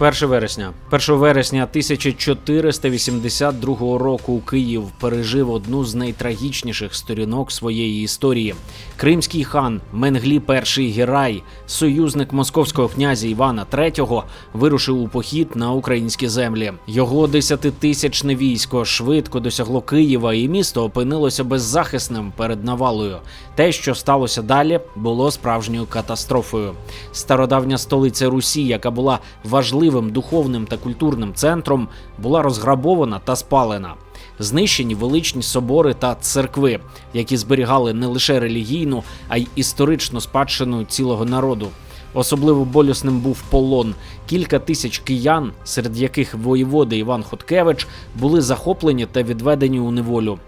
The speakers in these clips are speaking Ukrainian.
1 вересня. 1 вересня 1482 року Київ пережив одну з найтрагічніших сторінок своєї історії. Кримський хан Менглі І Герай, союзник московського князя Івана III, вирушив у похід на українські землі. Його десятитисячне військо швидко досягло Києва, і місто опинилося беззахисним перед навалою. Те, що сталося далі, було справжньою катастрофою. Стародавня столиця Русі, яка була важливим духовним та культурним центром, була розграбована та спалена. Знищені величні собори та церкви, які зберігали не лише релігійну, а й історичну спадщину цілого народу. Особливо болісним був полон. Кілька тисяч киян, серед яких воєводи Іван Хоткевич, були захоплені та відведені у неволю.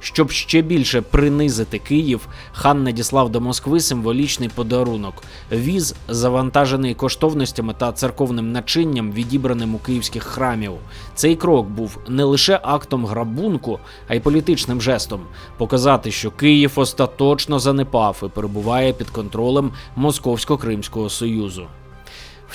Щоб ще більше принизити Київ, хан надіслав до Москви символічний подарунок віз, завантажений коштовностями та церковним начинням, відібраним у київських храмів. Цей крок був не лише актом грабунку, а й політичним жестом показати, що Київ остаточно занепав і перебуває під контролем Московсько-Кримського союзу.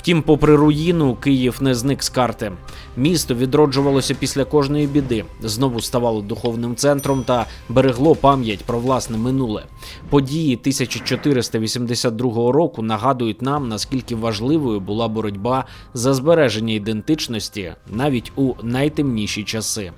Втім, попри руїну, Київ не зник з карти. Місто відроджувалося після кожної біди, знову ставало духовним центром та берегло пам'ять про власне минуле. Події 1482 року нагадують нам, наскільки важливою була боротьба за збереження ідентичності навіть у найтемніші часи.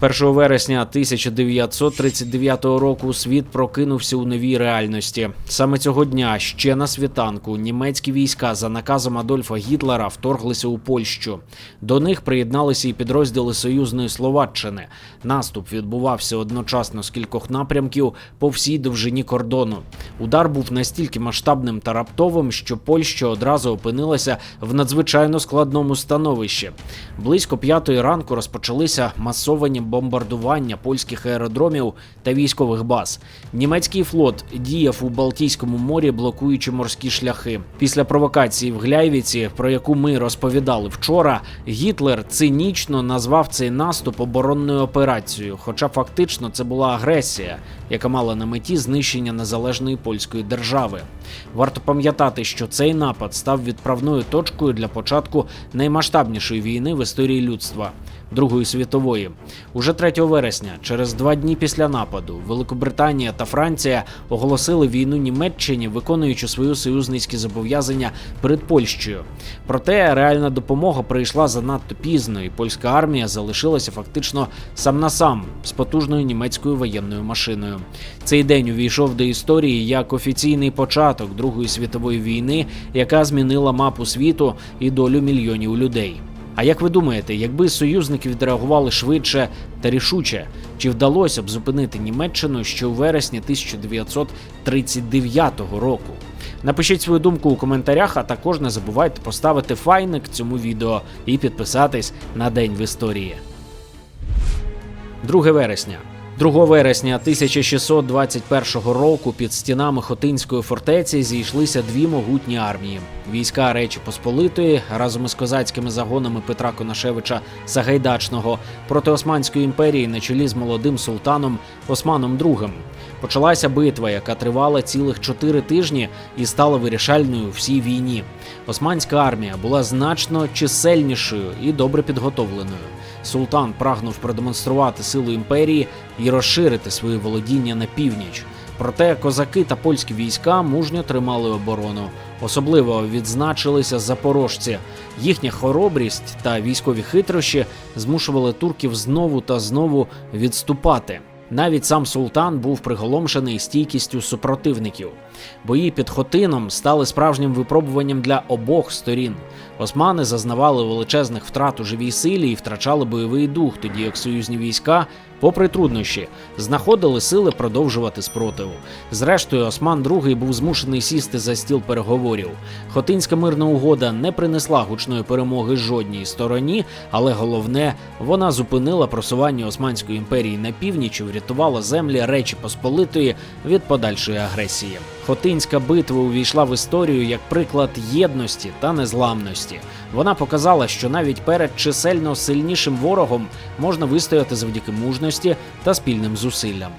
1 вересня 1939 року світ прокинувся у новій реальності. Саме цього дня ще на світанку німецькі війська за наказом Адольфа Гітлера вторглися у Польщу. До них приєдналися і підрозділи союзної Словаччини. Наступ відбувався одночасно з кількох напрямків по всій довжині кордону. Удар був настільки масштабним та раптовим, що Польща одразу опинилася в надзвичайно складному становищі. Близько п'ятої ранку розпочалися масовані бомбардування польських аеродромів та військових баз. Німецький флот діяв у Балтійському морі, блокуючи морські шляхи. Після провокації в Гляйвіці, про яку ми розповідали вчора, Гітлер цинічно назвав цей наступ оборонною операцією, хоча фактично це була агресія, яка мала на меті знищення незалежної польської держави. Варто пам'ятати, що цей напад став відправною точкою для початку наймасштабнішої війни в історії людства. Другої світової уже 3 вересня, через два дні після нападу, Великобританія та Франція оголосили війну Німеччині, виконуючи свої союзницькі зобов'язання перед Польщею. Проте реальна допомога прийшла занадто пізно, і польська армія залишилася фактично сам на сам з потужною німецькою воєнною машиною. Цей день увійшов до історії як офіційний початок Другої світової війни, яка змінила мапу світу і долю мільйонів людей. А як ви думаєте, якби союзники відреагували швидше та рішуче, чи вдалося б зупинити Німеччину ще у вересні 1939 року? Напишіть свою думку у коментарях, а також не забувайте поставити файник цьому відео і підписатись на День в історії. 2 вересня. 2 вересня 1621 року під стінами Хотинської фортеці зійшлися дві могутні армії: війська Речі Посполитої разом із козацькими загонами Петра Конашевича Сагайдачного проти Османської імперії на чолі з молодим султаном Османом II. Почалася битва, яка тривала цілих чотири тижні і стала вирішальною у всій війні. Османська армія була значно чисельнішою і добре підготовленою. Султан прагнув продемонструвати силу імперії і розширити свої володіння на північ. Проте козаки та польські війська мужньо тримали оборону. Особливо відзначилися запорожці. Їхня хоробрість та військові хитрощі змушували турків знову та знову відступати. Навіть сам султан був приголомшений стійкістю супротивників. Бої під Хотином стали справжнім випробуванням для обох сторін. Османи зазнавали величезних втрат у живій силі і втрачали бойовий дух, тоді як союзні війська, попри труднощі, знаходили сили продовжувати спротиву. Зрештою, Осман II був змушений сісти за стіл переговорів. Хотинська мирна угода не принесла гучної перемоги жодній стороні, але головне, вона зупинила просування Османської імперії на північ і врятувала землі Речі Посполитої від подальшої агресії. Хотинська битва увійшла в історію як приклад єдності та незламності. Вона показала, що навіть перед чисельно сильнішим ворогом можна вистояти завдяки мужності та спільним зусиллям.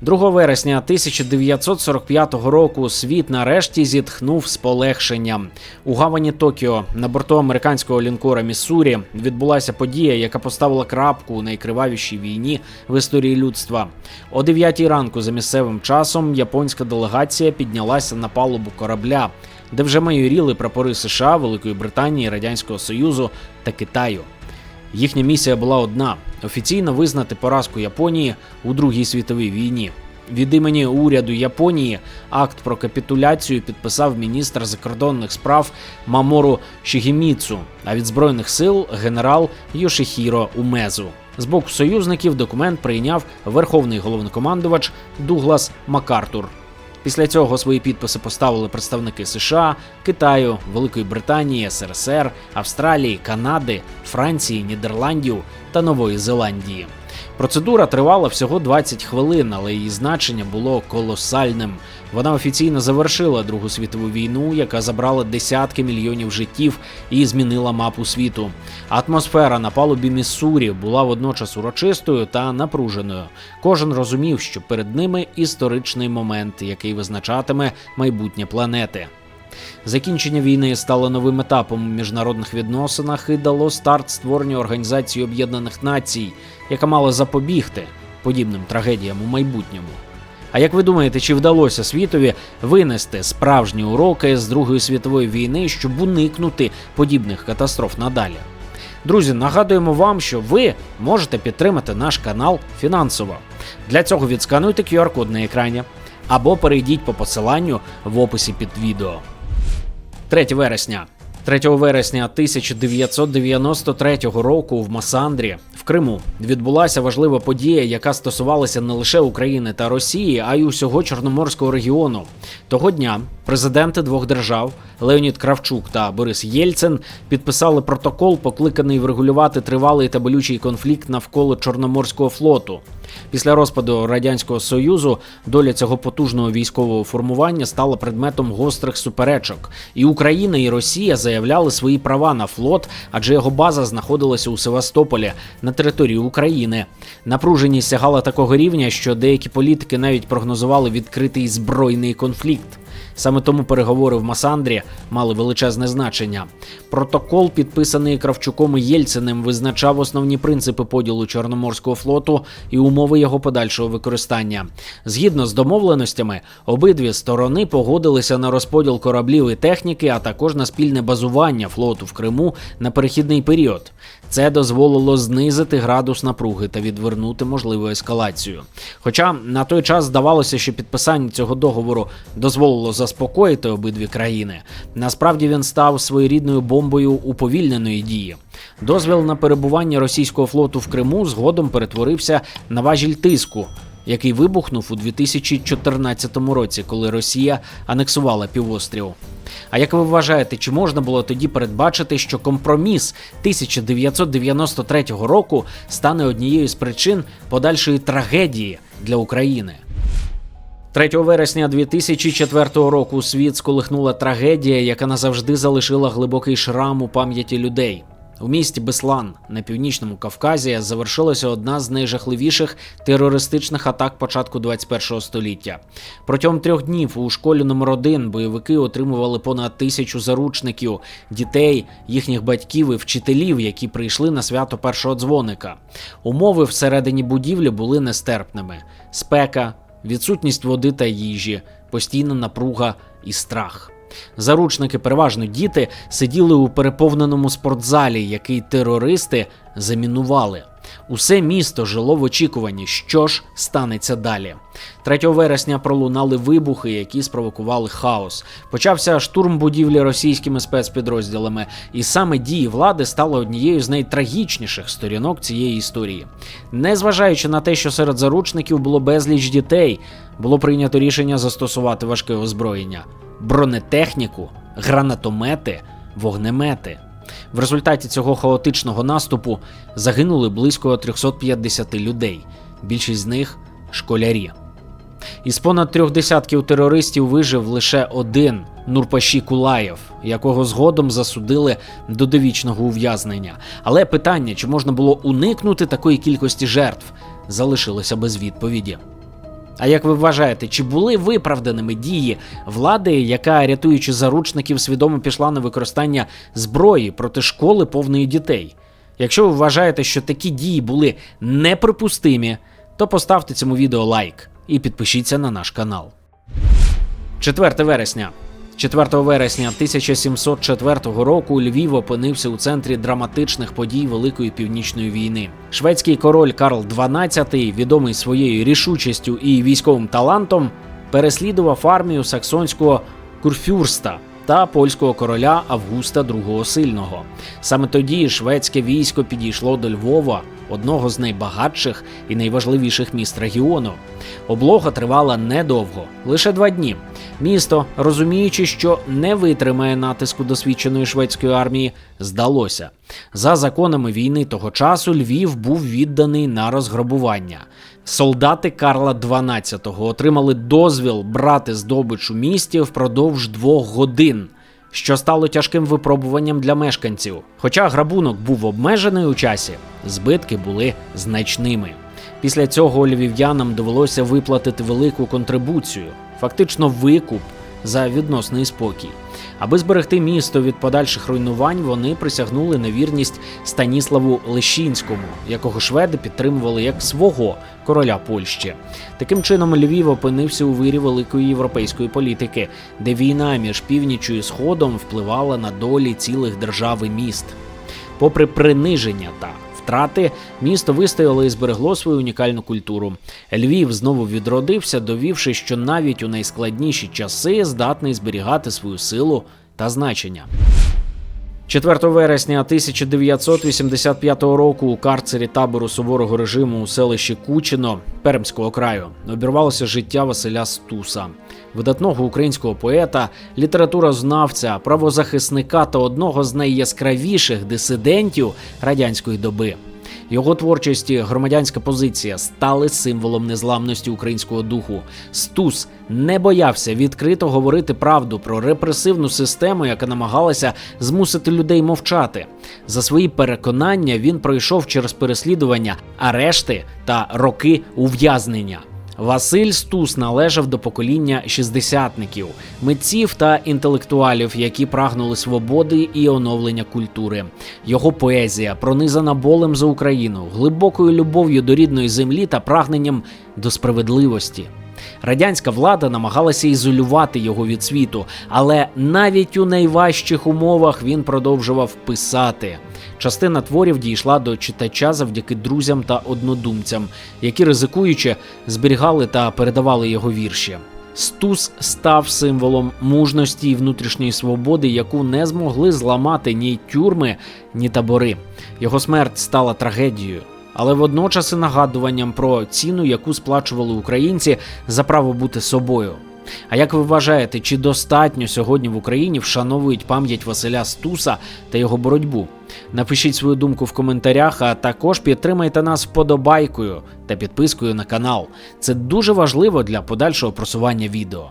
2 вересня 1945 року світ нарешті зітхнув з полегшенням. У гавані Токіо на борту американського лінкора Міссурі відбулася подія, яка поставила крапку у найкривавішій війні в історії людства. О 9 ранку за місцевим часом японська делегація піднялася на палубу корабля, де вже майоріли прапори США, Великої Британії, Радянського Союзу та Китаю. Їхня місія була одна: офіційно визнати поразку Японії у Другій світовій війні. Від імені уряду Японії акт про капітуляцію підписав міністр закордонних справ Мамору Шігіміцу, а від збройних сил генерал Йошихіро Умезу. З боку союзників документ прийняв верховний головнокомандувач Дуглас Макартур. Після цього свої підписи поставили представники США, Китаю, Великої Британії, СРСР, Австралії, Канади, Франції, Нідерландів та Нової Зеландії. Процедура тривала всього 20 хвилин, але її значення було колосальним. Вона офіційно завершила Другу світову війну, яка забрала десятки мільйонів життів і змінила мапу світу. Атмосфера на палубі Міссурі була водночас урочистою та напруженою. Кожен розумів, що перед ними історичний момент, який визначатиме майбутнє планети. Закінчення війни стало новим етапом у міжнародних відносинах і дало старт створенню Організації Об'єднаних Націй, яка мала запобігти подібним трагедіям у майбутньому. А як ви думаєте, чи вдалося світові винести справжні уроки з Другої світової війни, щоб уникнути подібних катастроф надалі? Друзі, нагадуємо вам, що ви можете підтримати наш канал фінансово. Для цього відскануйте QR-код на екрані або перейдіть по посиланню в описі під відео. 3 вересня. 3 вересня 1993 року в Масандрі в Криму відбулася важлива подія, яка стосувалася не лише України та Росії, а й усього Чорноморського регіону. Того дня президенти двох держав Леонід Кравчук та Борис Єльцин підписали протокол, покликаний врегулювати тривалий та болючий конфлікт навколо Чорноморського флоту. Після розпаду радянського союзу доля цього потужного військового формування стала предметом гострих суперечок, і Україна і Росія заявляли свої права на флот, адже його база знаходилася у Севастополі на території України. Напруженість сягала такого рівня, що деякі політики навіть прогнозували відкритий збройний конфлікт. Саме тому переговори в Масандрі мали величезне значення. Протокол, підписаний Кравчуком і Єльциним, визначав основні принципи поділу Чорноморського флоту і умови його подальшого використання. Згідно з домовленостями, обидві сторони погодилися на розподіл кораблів і техніки, а також на спільне базування флоту в Криму на перехідний період. Це дозволило знизити градус напруги та відвернути можливу ескалацію. Хоча на той час здавалося, що підписання цього договору дозволило заспокоїти обидві країни, насправді він став своєрідною бомбою уповільненої дії. Дозвіл на перебування російського флоту в Криму згодом перетворився на важіль тиску, який вибухнув у 2014 році, коли Росія анексувала півострів. А як ви вважаєте, чи можна було тоді передбачити, що компроміс 1993 року стане однією з причин подальшої трагедії для України? 3 вересня 2004 року світ сколихнула трагедія, яка назавжди залишила глибокий шрам у пам'яті людей. У місті Беслан на північному Кавказі завершилася одна з найжахливіших терористичних атак початку 21 століття. Протягом трьох днів у школі номер 1 бойовики отримували понад тисячу заручників, дітей, їхніх батьків і вчителів, які прийшли на свято першого дзвоника. Умови всередині будівлі були нестерпними: спека, відсутність води та їжі, постійна напруга і страх. Заручники, переважно діти, сиділи у переповненому спортзалі, який терористи замінували. Усе місто жило в очікуванні, що ж станеться далі. 3 вересня пролунали вибухи, які спровокували хаос. Почався штурм будівлі російськими спецпідрозділами, і саме дії влади стали однією з найтрагічніших сторінок цієї історії. Незважаючи на те, що серед заручників було безліч дітей, було прийнято рішення застосувати важке озброєння бронетехніку, гранатомети, вогнемети. В результаті цього хаотичного наступу загинули близько 350 людей, більшість з них школярі. Із понад трьох десятків терористів вижив лише один Нурпаші Кулаєв, якого згодом засудили до довічного ув'язнення. Але питання, чи можна було уникнути такої кількості жертв, залишилося без відповіді. А як ви вважаєте, чи були виправданими дії влади, яка, рятуючи заручників, свідомо пішла на використання зброї проти школи повної дітей? Якщо ви вважаєте, що такі дії були неприпустимі, то поставте цьому відео лайк і підпишіться на наш канал. 4 вересня. 4 вересня 1704 року Львів опинився у центрі драматичних подій Великої північної війни. Шведський король Карл XII, відомий своєю рішучістю і військовим талантом, переслідував армію саксонського курфюрста та польського короля Августа II Сильного. Саме тоді шведське військо підійшло до Львова, одного з найбагатших і найважливіших міст регіону. Облога тривала недовго, лише два дні. Місто, розуміючи, що не витримає натиску досвідченої шведської армії, здалося. За законами війни того часу Львів був відданий на розграбування. Солдати Карла XII отримали дозвіл брати здобич у місті впродовж двох годин. Що стало тяжким випробуванням для мешканців. Хоча грабунок був обмежений у часі, збитки були значними. Після цього львів'янам довелося виплатити велику контрибуцію, фактично викуп за відносний спокій. Аби зберегти місто від подальших руйнувань, вони присягнули на вірність Станіславу Лещинському, якого шведи підтримували як свого короля Польщі. Таким чином, Львів опинився у вирі великої європейської політики, де війна між північю і сходом впливала на долі цілих держав і міст. Попри приниження та втрати, місто вистояло і зберегло свою унікальну культуру. Львів знову відродився, довівши, що навіть у найскладніші часи здатний зберігати свою силу та значення. 4 вересня 1985 року у карцері табору суворого режиму у селищі Кучино Пермського краю обірвалося життя Василя Стуса, видатного українського поета, літературознавця, правозахисника та одного з найяскравіших дисидентів радянської доби. Його творчість і громадянська позиція стали символом незламності українського духу. Стус не боявся відкрито говорити правду про репресивну систему, яка намагалася змусити людей мовчати. За свої переконання він пройшов через переслідування, арешти та роки ув'язнення. Василь Стус належав до покоління шістдесятників, митців та інтелектуалів, які прагнули свободи і оновлення культури. Його поезія пронизана болем за Україну, глибокою любов'ю до рідної землі та прагненням до справедливості. Радянська влада намагалася ізолювати його від світу, але навіть у найважчих умовах він продовжував писати. Частина творів дійшла до читача завдяки друзям та однодумцям, які ризикуючи зберігали та передавали його вірші. Стус став символом мужності і внутрішньої свободи, яку не змогли зламати ні тюрми, ні табори. Його смерть стала трагедією, але водночас і нагадуванням про ціну, яку сплачували українці за право бути собою. А як ви вважаєте, чи достатньо сьогодні в Україні вшановують пам'ять Василя Стуса та його боротьбу? Напишіть свою думку в коментарях, а також підтримайте нас вподобайкою та підпискою на канал. Це дуже важливо для подальшого просування відео.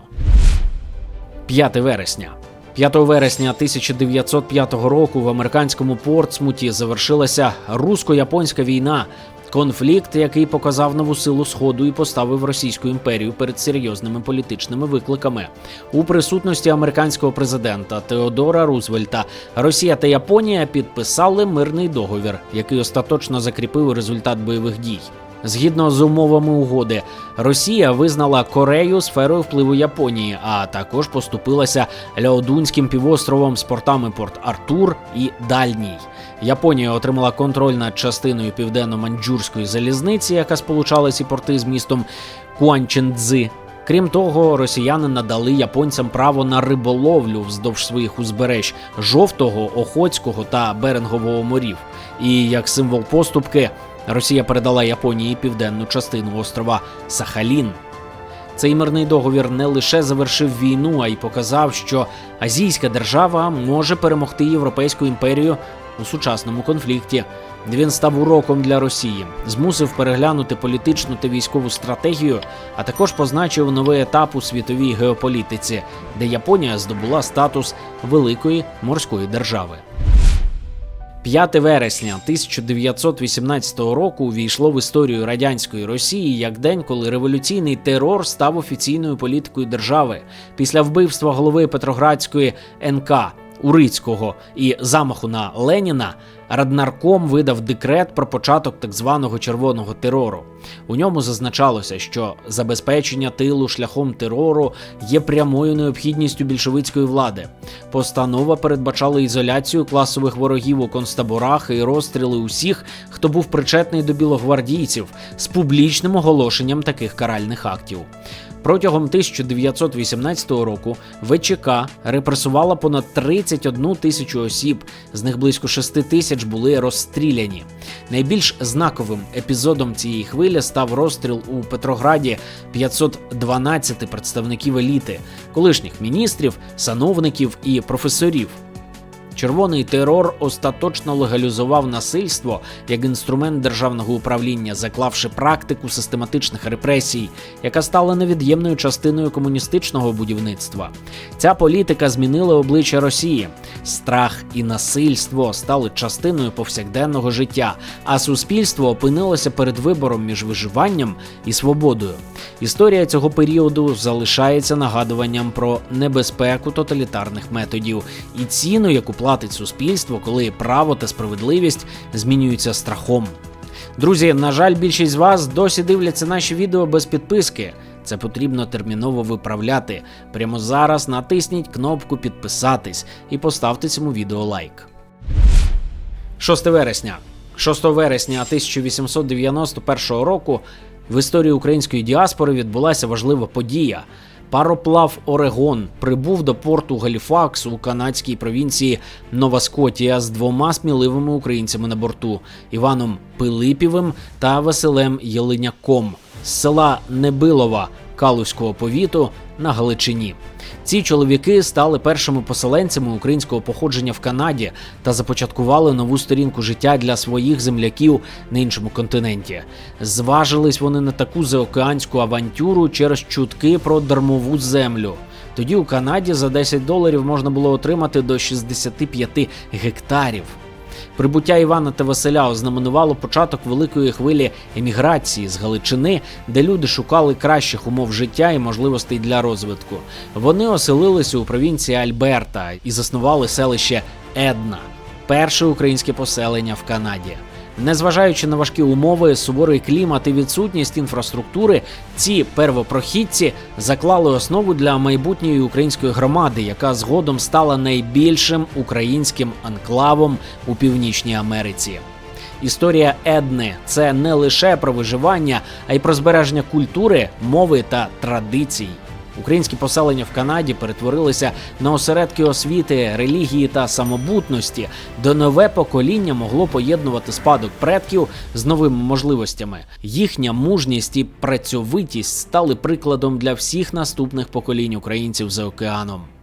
5 вересня. 5 вересня 1905 року в американському Портсмуті завершилася русько-японська війна. Конфлікт, який показав нову силу сходу і поставив Російську імперію перед серйозними політичними викликами у присутності американського президента Теодора Рузвельта. Росія та Японія підписали мирний договір, який остаточно закріпив результат бойових дій. Згідно з умовами угоди, Росія визнала Корею сферою впливу Японії, а також поступилася Ляодунським півостровом з портами Порт Артур і Дальній. Японія отримала контроль над частиною південно-маньчжурської залізниці, яка сполучала ці порти з містом Куанчендзи. Крім того, росіяни надали японцям право на риболовлю вздовж своїх узбереж жовтого, охотського та берингового морів. І як символ поступки, Росія передала Японії південну частину острова Сахалін. Цей мирний договір не лише завершив війну, а й показав, що азійська держава може перемогти Європейську імперію у сучасному конфлікті. Він став уроком для Росії, змусив переглянути політичну та військову стратегію, а також позначив новий етап у світовій геополітиці, де Японія здобула статус великої морської держави. 5 вересня 1918 року увійшло в історію радянської Росії як день, коли революційний терор став офіційною політикою держави після вбивства голови Петроградської НК Урицького і замаху на Леніна. Раднарком видав декрет про початок так званого червоного терору. У ньому зазначалося, що забезпечення тилу шляхом терору є прямою необхідністю більшовицької влади. Постанова передбачала ізоляцію класових ворогів у концтаборах і розстріли усіх, хто був причетний до білогвардійців, з публічним оголошенням таких каральних актів. Протягом 1918 року ВЧК репресувала понад 31 тисячу осіб, з них близько 6 тисяч були розстріляні. Найбільш знаковим епізодом цієї хвилі став розстріл у Петрограді 512 представників еліти, колишніх міністрів, сановників і професорів. Червоний терор остаточно легалізував насильство як інструмент державного управління, заклавши практику систематичних репресій, яка стала невід'ємною частиною комуністичного будівництва. Ця політика змінила обличчя Росії. Страх і насильство стали частиною повсякденного життя, а суспільство опинилося перед вибором між виживанням і свободою. Історія цього періоду залишається нагадуванням про небезпеку тоталітарних методів і ціну, яку платить суспільство, коли право та справедливість змінюються страхом. Друзі, на жаль, більшість з вас досі дивляться наші відео без підписки. Це потрібно терміново виправляти. Прямо зараз натисніть кнопку підписатись і поставте цьому відео лайк. 6 вересня. 6 вересня 1891 року в історії української діаспори відбулася важлива подія. Пароплав Орегон прибув до порту Галіфакс у канадській провінції Нова Скотія з двома сміливими українцями на борту Іваном Пилипівим та Василем Єлиняком. З села Небилова Калузького повіту на Галичині. Ці чоловіки стали першими поселенцями українського походження в Канаді та започаткували нову сторінку життя для своїх земляків на іншому континенті. Зважились вони на таку заокеанську авантюру через чутки про дармову землю. Тоді у Канаді за 10 доларів можна було отримати до 65 гектарів. Прибуття Івана та Василя ознаменувало початок великої хвилі еміграції з Галичини, де люди шукали кращих умов життя і можливостей для розвитку. Вони оселилися у провінції Альберта і заснували селище Една, перше українське поселення в Канаді. Незважаючи на важкі умови, суворий клімат і відсутність інфраструктури, ці первопрохідці заклали основу для майбутньої української громади, яка згодом стала найбільшим українським анклавом у Північній Америці. Історія Едни це не лише про виживання, а й про збереження культури, мови та традицій. Українські поселення в Канаді перетворилися на осередки освіти, релігії та самобутності, де нове покоління могло поєднувати спадок предків з новими можливостями. Їхня мужність і працьовитість стали прикладом для всіх наступних поколінь українців за океаном.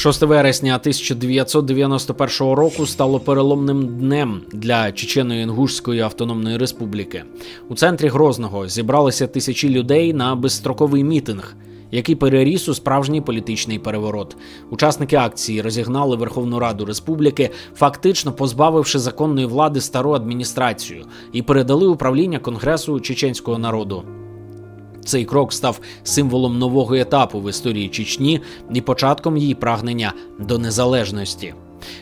6 вересня 1991 року стало переломним днем для Чечено-Інгушської автономної республіки. У центрі Грозного зібралися тисячі людей на безстроковий мітинг, який переріс у справжній політичний переворот. Учасники акції розігнали Верховну Раду Республіки, фактично позбавивши законної влади стару адміністрацію, і передали управління Конгресу чеченського народу. Цей крок став символом нового етапу в історії Чечні і початком її прагнення до незалежності.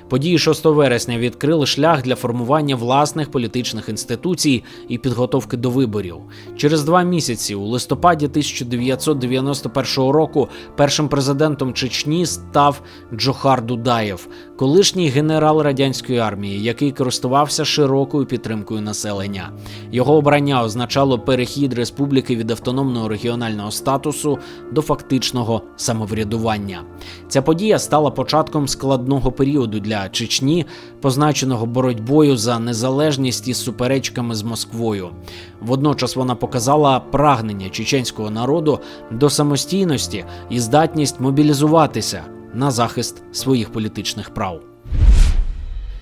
Події 6 вересня відкрили шлях для формування власних політичних інституцій і підготовки до виборів. Через два місяці, у листопаді 1991 року, першим президентом Чечні став Джохар Дудаєв, колишній генерал радянської армії, який користувався широкою підтримкою населення. Його обрання означало перехід республіки від автономного регіонального статусу до фактичного самоврядування. Ця подія стала початком складного періоду для Чечні, позначеного боротьбою за незалежність із суперечками з Москвою. Водночас вона показала прагнення чеченського народу до самостійності і здатність мобілізуватися на захист своїх політичних прав.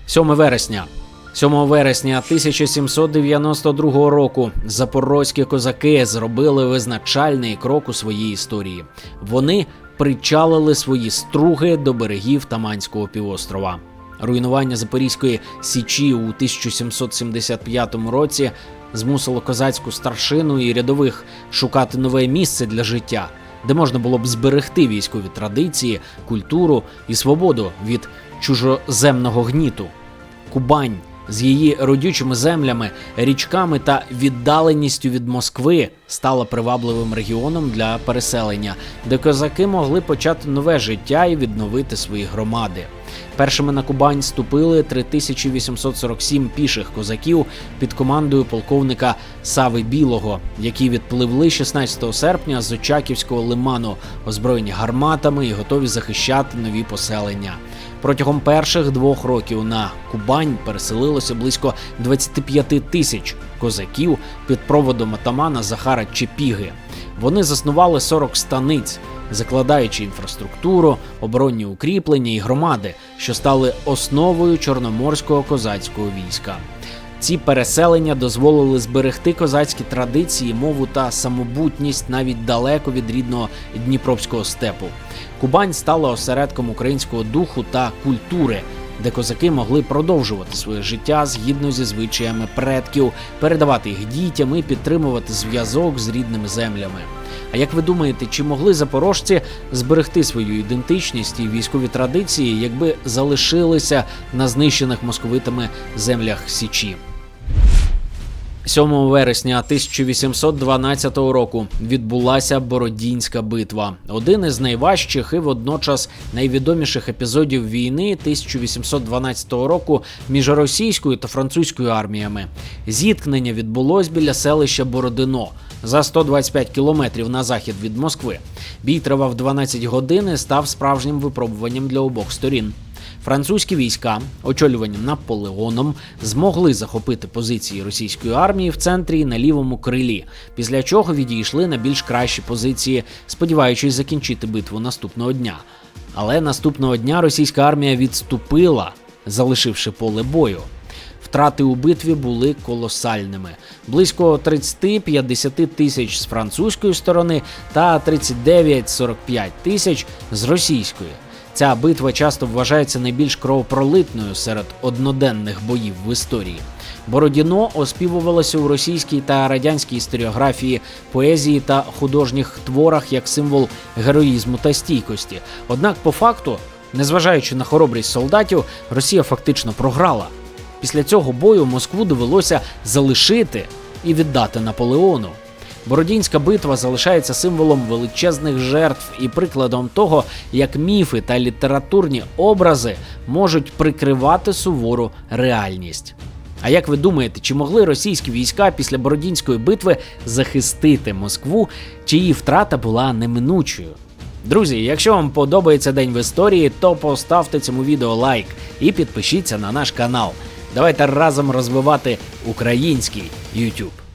7 вересня. 7 вересня 1792 року запорозькі козаки зробили визначальний крок у своїй історії. Вони причалили свої струги до берегів Таманського півострова. Руйнування Запорізької січі у 1775 році змусило козацьку старшину і рядових шукати нове місце для життя, де можна було б зберегти військові традиції, культуру і свободу від чужоземного гніту. Кубань з її родючими землями, річками та віддаленістю від Москви стала привабливим регіоном для переселення, де козаки могли почати нове життя і відновити свої громади. Першими на Кубань ступили 3847 піших козаків під командою полковника Сави Білого, які відпливли 16 серпня з Очаківського лиману, озброєні гарматами і готові захищати нові поселення. Протягом перших двох років на Кубань переселилося близько 25 тисяч козаків під проводом атамана Захара Чепіги. Вони заснували 40 станиць, закладаючи інфраструктуру, оборонні укріплення і громади, що стали основою чорноморського козацького війська. Ці переселення дозволили зберегти козацькі традиції, мову та самобутність навіть далеко від рідного Дніпровського степу. Кубань стала осередком українського духу та культури, де козаки могли продовжувати своє життя згідно зі звичаями предків, передавати їх дітям і підтримувати зв'язок з рідними землями. А як ви думаєте, чи могли запорожці зберегти свою ідентичність і військові традиції, якби залишилися на знищених московитами землях Січі? 7 вересня 1812 року відбулася Бородінська битва, один із найважчих і водночас найвідоміших епізодів війни 1812 року між російською та французькою арміями. Зіткнення відбулось біля селища Бородино за 125 кілометрів на захід від Москви. Бій тривав 12 годин і став справжнім випробуванням для обох сторін. Французькі війська, очолювані Наполеоном, змогли захопити позиції російської армії в центрі і на лівому крилі, після чого відійшли на більш кращі позиції, сподіваючись закінчити битву наступного дня. Але наступного дня російська армія відступила, залишивши поле бою. Втрати у битві були колосальними: близько 30-50 тисяч з французької сторони та 39-45 тисяч з російської. Ця битва часто вважається найбільш кровопролитною серед одноденних боїв в історії. Бородіно оспівувалося у російській та радянській історіографії, поезії та художніх творах як символ героїзму та стійкості. Однак, по факту, незважаючи на хоробрість солдатів, Росія фактично програла. Після цього бою Москву довелося залишити і віддати Наполеону. Бородінська битва залишається символом величезних жертв і прикладом того, як міфи та літературні образи можуть прикривати сувору реальність. А як ви думаєте, чи могли російські війська після Бородінської битви захистити Москву, чиї втрата була неминучою? Друзі, якщо вам подобається день в історії, то поставте цьому відео лайк і підпишіться на наш канал. Давайте разом розвивати український YouTube.